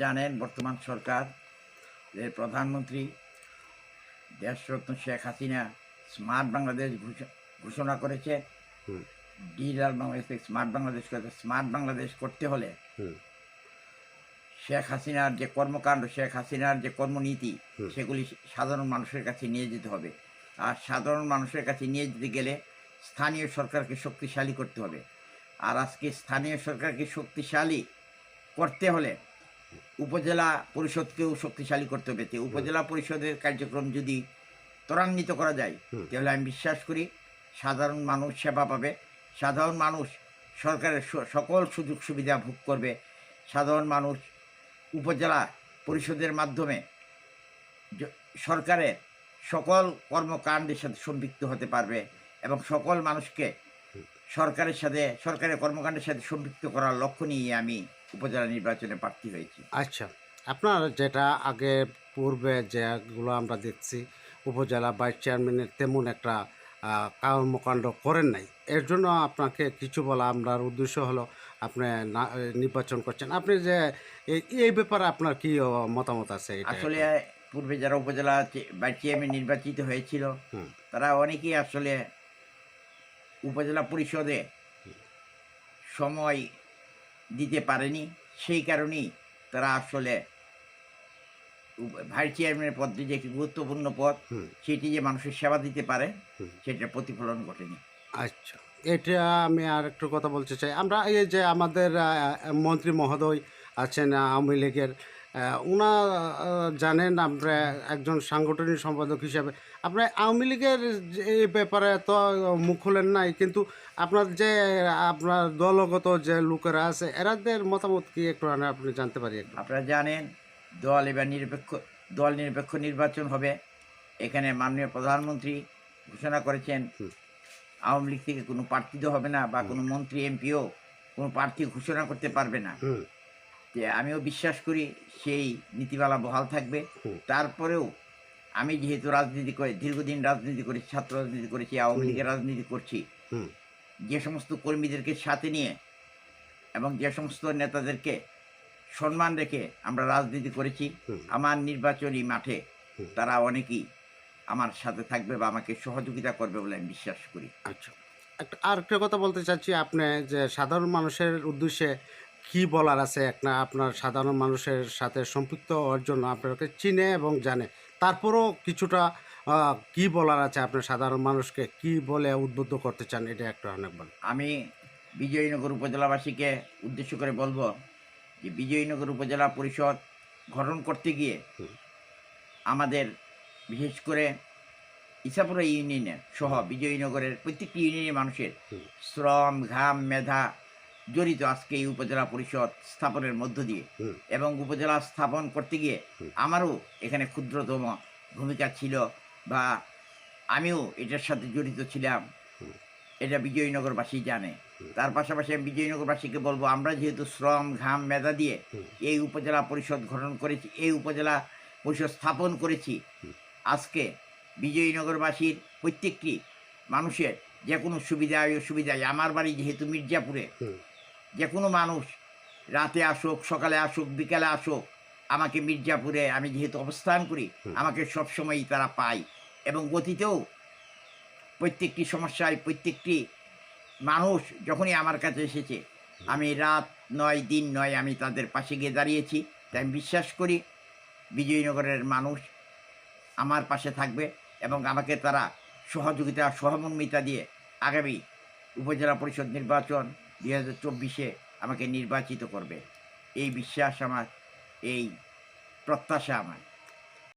জানেন বর্তমান সরকার এর প্রধানমন্ত্রী দেশরত্ন শেখ হাসিনা স্মার্ট বাংলাদেশ ঘোষণা করেছে। ডিজিটাল বাংলাদেশ থেকে স্মার্ট বাংলাদেশ করতে স্মার্ট বাংলাদেশ করতে হলে শেখ হাসিনার যে কর্মকাণ্ড শেখ হাসিনার যে কর্মনীতি সেগুলি সাধারণ মানুষের কাছে নিয়ে যেতে হবে। আর সাধারণ মানুষের কাছে নিয়ে যেতে গেলে স্থানীয় সরকারকে শক্তিশালী করতে হবে। আর আজকে স্থানীয় সরকারকে শক্তিশালী করতে হলে উপজেলা পরিষদকেও শক্তিশালী করতে হবে। উপজেলা পরিষদের কার্যক্রম যদি ত্বরান্বিত করা যায় তাহলে আমি বিশ্বাস করি সাধারণ মানুষ সেবা পাবে। সাধারণ মানুষ সরকারের সকল সুযোগ সুবিধা ভোগ করবে। সাধারণ মানুষ উপজেলা পরিষদের মাধ্যমে সরকারের সকল কর্মকাণ্ডের সাথে সম্পৃক্ত হতে পারবে এবং সকল মানুষকে সরকারের সাথে সরকারের কর্মকাণ্ডের সাথে সম্পৃক্ত করার লক্ষ্য নিয়ে আমি উপজেলা নির্বাচনে প্রার্থী হয়েছি। আচ্ছা আপনার যেটা আগে পূর্বে যেগুলো আমরা দেখছি উপজেলা ভাইস চেয়ারম্যানের তেমন একটা কর্মকাণ্ড করেন নাই। এর জন্য আপনাকে কিছু বলা আপনার উদ্দেশ্য হলো আপনি না- নির্বাচন করছেন। আপনি যে এই- ব্যাপারে আপনার কি মতামত আছে আসলে পূর্বে যারা উপজেলা বা চেয়ারম্যান নির্বাচিত হয়েছিল তারা অনেকেই আসলে উপজেলা পরিষদে সময় দিতে পারেনি। সেই কারণেই তারা আসলে ভাইস চেয়ারম্যানের পদটি যে একটি গুরুত্বপূর্ণ পদ। সেটি যে মানুষের সেবা দিতে পারে সেটা প্রতিফলন ঘটেনি। আচ্ছা এটা আমি আর একটু কথা বলতে চাই। আমরা এই যে আমাদের মন্ত্রী মহোদয় আছেন আওয়ামী লীগের উনা জানেন আমরা একজন সাংগঠনিক সম্পাদক হিসাবে। আপনার আওয়ামী লীগের যে এই ব্যাপারে তো মুখ খোলেন নাই কিন্তু আপনার যে আপনার দলগত যে লোকেরা আছে এরাদের মতামত কি একটু আপনি জানতে পারি আপনারা জানেন দল এবার নিরপেক্ষ দল নিরপেক্ষ নির্বাচন হবে। এখানে মাননীয় প্রধানমন্ত্রী ঘোষণা করেছেন আওয়ামী লীগ থেকে কোনো প্রার্থী হবে না বা কোনো মন্ত্রী এমপিও কোনো প্রার্থী ঘোষণা করতে পারবে না। যে আমিও বিশ্বাস করি সেই নীতিমালা বহাল থাকবে। তারপরেও আমি যেহেতু রাজনীতি করে দীর্ঘদিন রাজনীতি করেছি ছাত্র রাজনীতি করেছি আওয়ামী লীগের রাজনীতি করছি। যে সমস্ত কর্মীদেরকে সাথে নিয়ে এবং যে সমস্ত নেতাদেরকে সম্মান রেখে আমরা রাজনীতি করেছি আমার নির্বাচনী মাঠে তারা অনেকেই আমার সাথে থাকবে বা আমাকে সহযোগিতা করবে বলে আমি বিশ্বাস করি। আচ্ছা। আর একটা কথা বলতে চাচ্ছি আপনি যে সাধারণ মানুষের উদ্দেশ্যে কি বলার আছে? একটা আপনার সাধারণ মানুষের সাথে সম্পৃক্ত হওয়ার জন্য আপনাকে চিনে এবং জানে। তারপরও কিছুটা কি বলার আছে আপনার সাধারণ মানুষকে? কি বলে উদ্বুদ্ধ করতে চান? এটা একটা অনেক বল আমি বিজয়নগর উপজেলাবাসীকে উদ্দেশ্য করে বলব যে বিজয়নগর উপজেলা পরিষদ গঠন করতে গিয়ে আমাদের বিশেষ করে ইসাপুরা ইউনিয়নের সহ বিজয়নগরের প্রত্যেকটি ইউনিয়নের মানুষের শ্রম ঘাম মেধা জড়িত আজকে এই উপজেলা পরিষদ স্থাপনের মধ্য দিয়ে এবং উপজেলা স্থাপন করতে গিয়ে আমারও এখানে ক্ষুদ্রতম ভূমিকা ছিল বা আমিও এটার সাথে জড়িত ছিলাম। এটা বিজয়নগরবাসী জানে। তার পাশাপাশি আমি বিজয়নগরবাসীকে বলব আমরা যেহেতু শ্রম ঘাম মেধা দিয়ে এই উপজেলা পরিষদ গঠন করেছি এই উপজেলা পরিষদ স্থাপন করেছি আজকে বিজয়নগরবাসীর প্রত্যেকটি মানুষের যে কোনো সুবিধায় অসুবিধায় আমার বাড়ি যেহেতু মির্জাপুরে। যে কোনো মানুষ রাতে আসুক সকালে আসুক বিকালে আসুক আমাকে মির্জাপুরে আমি যেহেতু অবস্থান করি। আমাকে সবসময়ই তারা পায়। এবং গতিতেও প্রত্যেকটি সমস্যায় প্রত্যেকটি মানুষ যখনই আমার কাছে এসেছে আমি রাত নয় দিন নয় আমি তাদের পাশে গিয়ে দাঁড়িয়েছি। তাই আমি বিশ্বাস করি বিজয়নগরের মানুষ আমার পাশে থাকবে এবং আমাকে তারা সহযোগিতা সহমর্মিতা দিয়ে আগামী উপজেলা পরিষদ নির্বাচন দুই হাজার চব্বিশে আমাকে নির্বাচিত করবে। এই বিশ্বাস আমার এই প্রত্যাশা আমার।